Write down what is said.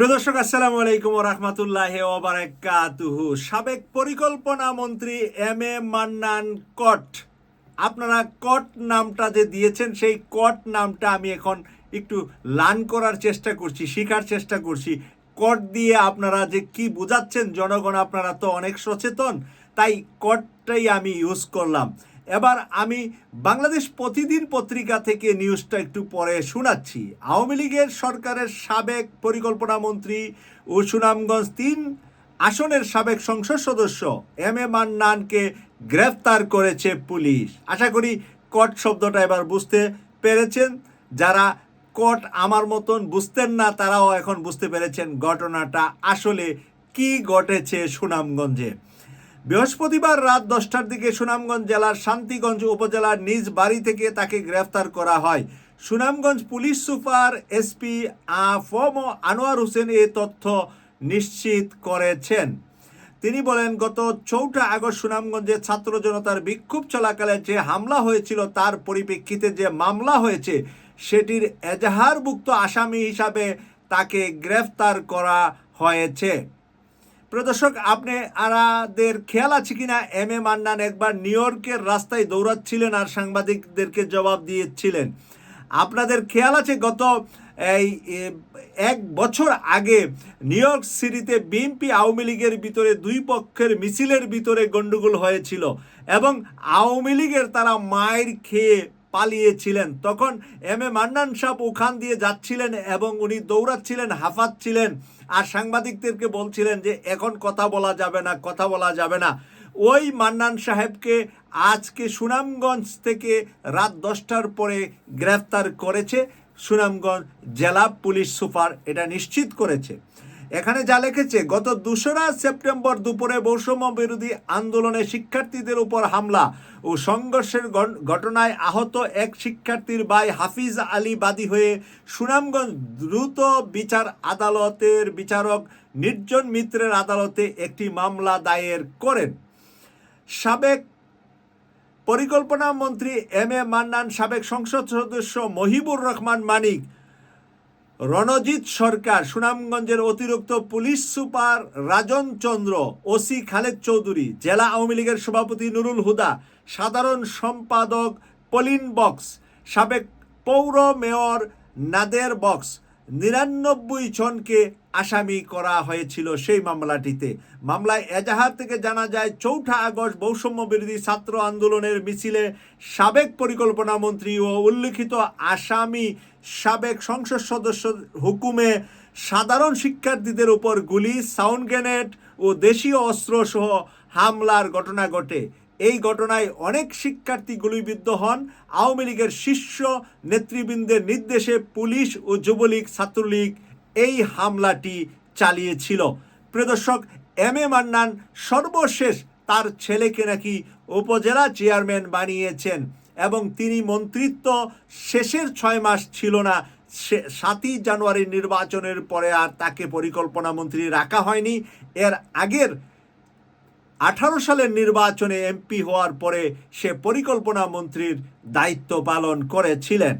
প্রিয় দর্শক, আসসালামু আলাইকুম রহমতুল্লাহ ওবারাকাতুহু সাবেক পরিকল্পনা মন্ত্রী এম এ মান্নান কট। আপনারা কট নামটা যে দিয়েছেন, সেই কট নামটা আমি এখন একটু লার্ন করার চেষ্টা করছি, শেখার চেষ্টা করছি। কট দিয়ে আপনারা যে কি বোঝাচ্ছেন, জনগণ আপনারা তো অনেক সচেতন, তাই কটটাই আমি ইউজ করলাম। এবার আমি বাংলাদেশ প্রতিদিন পত্রিকা থেকে নিউজটা একটু পরে শোনাচ্ছি। আওয়ামী লীগের সরকারের সাবেক পরিকল্পনা মন্ত্রী ও সুনামগঞ্জ তিন আসনের সাবেক সংসদ সদস্য এম এ মান্নানকে গ্রেফতার করেছে পুলিশ। আশা করি কট শব্দটা এবার বুঝতে পেরেছেন। যারা কট আমার মতন বুঝতেন না, তারাও এখন বুঝতে পেরেছেন ঘটনাটা আসলে কি ঘটেছে সুনামগঞ্জে। বৃহস্পতিবার রাত দশটার দিকে সুনামগঞ্জ জেলার শান্তিগঞ্জ উপজেলার নিজ বাড়ি থেকে তাকে গ্রেফতার করা হয়। সুনামগঞ্জ পুলিশ সুপার এসপি ফম আনোয়ার হোসেন এ তথ্য নিশ্চিত করেছেন। তিনি বলেন, গত চৌঠা আগস্ট সুনামগঞ্জে ছাত্র জনতার বিক্ষোভ চলাকালে যে হামলা হয়েছিল, তার পরিপ্রেক্ষিতে যে মামলা হয়েছে, সেটির এজাহারভুক্ত আসামি হিসাবে তাকে গ্রেফতার করা হয়েছে। প্রদর্শক আপনি আরাদের খেয়াল আছে কিনা? এম এ মান্নান একবার নিউ ইয়র্কের রাস্তায় দৌড়াচ্ছিলেন আর সাংবাদিকদেরকে জবাব দিয়েছিলেন। আপনাদের খেয়াল আছে, গত এই এক বছর আগে নিউ ইয়র্ক সিটিতে বিএনপি আওয়ামী লীগের ভিতরে দুই পক্ষের মিছিলের ভিতরে গন্ডগোল হয়েছিল এবং আওয়ামী লীগের তারা মায়ের খেয়ে পালিয়েছিলেন। তখন এম এ মান্নান সাহ ওখান দিয়ে যাচ্ছিলেন এবং উনি দৌড়াচ্ছিলেন, হাঁফাচ্ছিলেন আর সাংবাদিকদেরকে বলছিলেন যে, এখন কথা বলা যাবে না, কথা বলা যাবে না। ওই মান্নান সাহেবকে আজকে সুনামগঞ্জ থেকে রাত দশটার পরে গ্রেফতার করেছে সুনামগঞ্জ জেলা পুলিশ সুপার। এটা নিশ্চিত করেছে। এখানে যা লিখেছে, গত দোসরা সেপ্টেম্বর দুপুরে বৈষম্য বিরোধী আন্দোলনে শিক্ষার্থীদের উপর হামলা ও সংঘর্ষের ঘটনায় আহত এক শিক্ষার্থীর ভাই হাফিজ আলী বাদী হয়ে সুনামগঞ্জ দ্রুত বিচার আদালতের বিচারক নির্জন মিত্রের আদালতে একটি মামলা দায়ের করেন। সাবেক পরিকল্পনা মন্ত্রী এম এ মান্নান, সাবেক সংসদ সদস্য মহিবুর রহমান মানিক রণজিৎ সরকার, সুনামগঞ্জের অতিরিক্ত police super Rajan Chandra, OC Khaled Chowdhury, জেলা আওয়ামী লীগের সভাপতি নুরুল হুদা, সাধারণ সম্পাদক পলিন বক্স, সাবেক পৌর মেয়র নাদের বক্স নিরানব্বই জনকে আসামি করা হয়েছিল সেই মামলাটিতে। মামলায় এজাহার থেকে জানা যায়, চৌঠা আগস্ট বৈষম্য বিরোধী ছাত্র আন্দোলনের মিছিলে সাবেক পরিকল্পনা মন্ত্রী ও উল্লিখিত আসামি সাবেক সংসদ সদস্য হুকুমে সাধারণ শিক্ষার্থীদের উপর গুলি, সাউন্ড গ্রেনেড ও দেশীয় অস্ত্র সহ হামলার ঘটনা ঘটে। এই ঘটনায় অনেক শিক্ষার্থী গুলিবিদ্ধ হন। আওয়ামী লীগের শীর্ষ নেতৃবৃন্দের নির্দেশে পুলিশ ও যুবলীগ, ছাত্রলীগ এই হামলাটি চালিয়েছিল। প্রদর্শক এম এ মান্নান সর্বশেষ তার ছেলেকে নাকি উপজেলা চেয়ারম্যান বানিয়েছেন এবং তিনি মন্ত্রিত্ব শেষের ছয় মাস ছিল না সাতই জানুয়ারি নির্বাচনের পরে আর তাকে পরিকল্পনা মন্ত্রী রাখা হয়নি। এর আগের আঠারো সালের নির্বাচনে এমপি হওয়ার পরে সে পরিকল্পনা মন্ত্রীর দায়িত্ব পালন করেছিলেন।